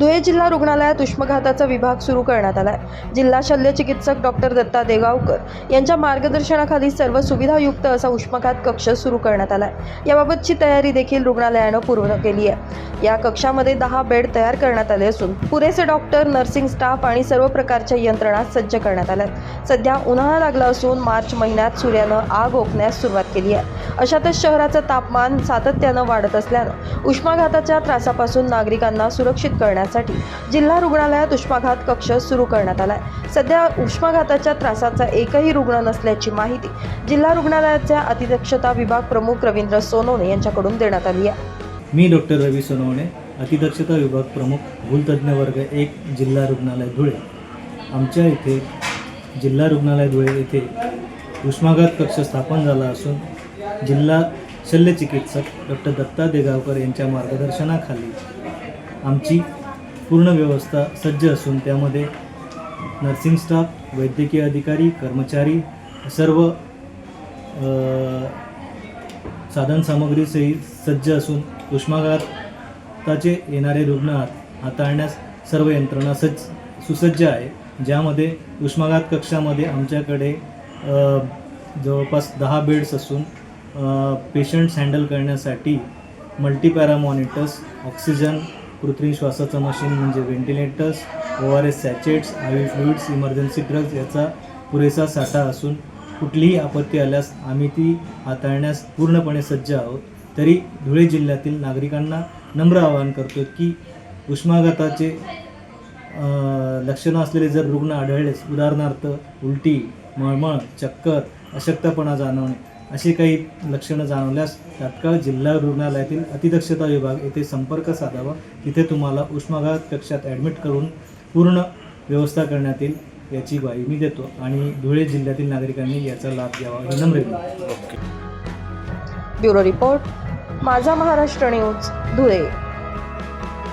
धुळे जिल्हा रुग्णालयात उष्मघाताचा विभाग सुरू करण्यात आला आहे जिल्हा शल्य चिकित्सक डॉक्टर दत्ता देगावकर यांच्या मार्गदर्शनाखाली सर्व सुविधायुक्त असा उष्मघात कक्ष सुरू करण्यात आला आहे याबाबतची तयारी देखील रुग्णालयानं पूर्ण केली आहे. या कक्षामध्ये दहा बेड तयार करण्यात आले असून पुरेसे डॉक्टर नर्सिंग स्टाफ आणि सर्व प्रकारच्या यंत्रणा सज्ज करण्यात आल्या आहेत. सध्या उन्हाळा लागला असून मार्च महिन्यात सूर्यानं आग ओकण्यास सुरुवात केली आहे. अशातच शहराचं तापमान सातत्यानं वाढत असल्यानं उष्माघाताच्या त्रासापासून नागरिकांना सुरक्षित करण्यासाठी जिल्हा रुग्णालयात उष्माघात कक्ष सुरू करण्यात आला आहे सध्या उष्माघाताच्या त्रासाचा एकही रुग्ण नसल्याची माहिती जिल्हा रुग्णालयाच्या अतिदक्षता विभाग प्रमुख रवींद्र सोनवणे यांच्याकडून देण्यात आली आहे. मी डॉक्टर रवी सोनवणे अतिदक्षता विभाग प्रमुख भूलतज्ञ वर्ग एक जिल्हा रुग्णालय धुळे. आमच्या इथे जिल्हा रुग्णालय धुळे येथे उष्माघात कक्ष स्थापन झाला असून जिल्हा शल्यचिकित्सक डॉक्टर दत्ता देगावकर यांच्या मार्गदर्शनाखाली आमची पूर्ण व्यवस्था सज्ज असून त्यामध्ये नर्सिंग स्टाफ वैद्यकीय अधिकारी कर्मचारी सर्व साधनसामग्रीसही सज्ज असून उष्माघाताचे येणारे रुग्ण हाताळण्यास सर्व यंत्रणा सज्ज सुसज्ज आहे. ज्यामध्ये उष्माघात कक्षामध्ये आमच्याकडे जवळपास दहा बेड्स असून पेशंट्स हँडल करण्यासाठी मल्टीपॅरा मॉनिटर्स ऑक्सिजन कृत्रिम श्वासाचं मशीन म्हणजे ventilators O R S sachets I fluids emergency drugs याचा पुरेसा साठा असून कुठलीही आपत्ती आल्यास आम्ही ती हाताळण्यास पूर्णपणे सज्ज आहोत. तरी धुळे जिल्ह्यातील नागरिकांना नम्र आवाहन करतो की उष्माघाताचे लक्षणं असलेले जर रुग्ण आढळलेच उदाहरणार्थ उलटी मळमळ चक्कर अशक्तपणा जाणवणे अशी काही लक्षणं जाणवल्यास तात्काळ जिल्हा रुग्णालयातील अतिदक्षता विभाग येथे संपर्क साधावा. तिथे तुम्हाला उष्माघात कक्षात ॲडमिट करून पूर्ण व्यवस्था करण्यात येईल याची ग्वाही मी देतो आणि धुळे जिल्ह्यातील नागरिकांनी याचा लाभ घ्यावा ही नम्र ब्युरो रिपोर्ट माझा महाराष्ट्र न्यूज धुळे.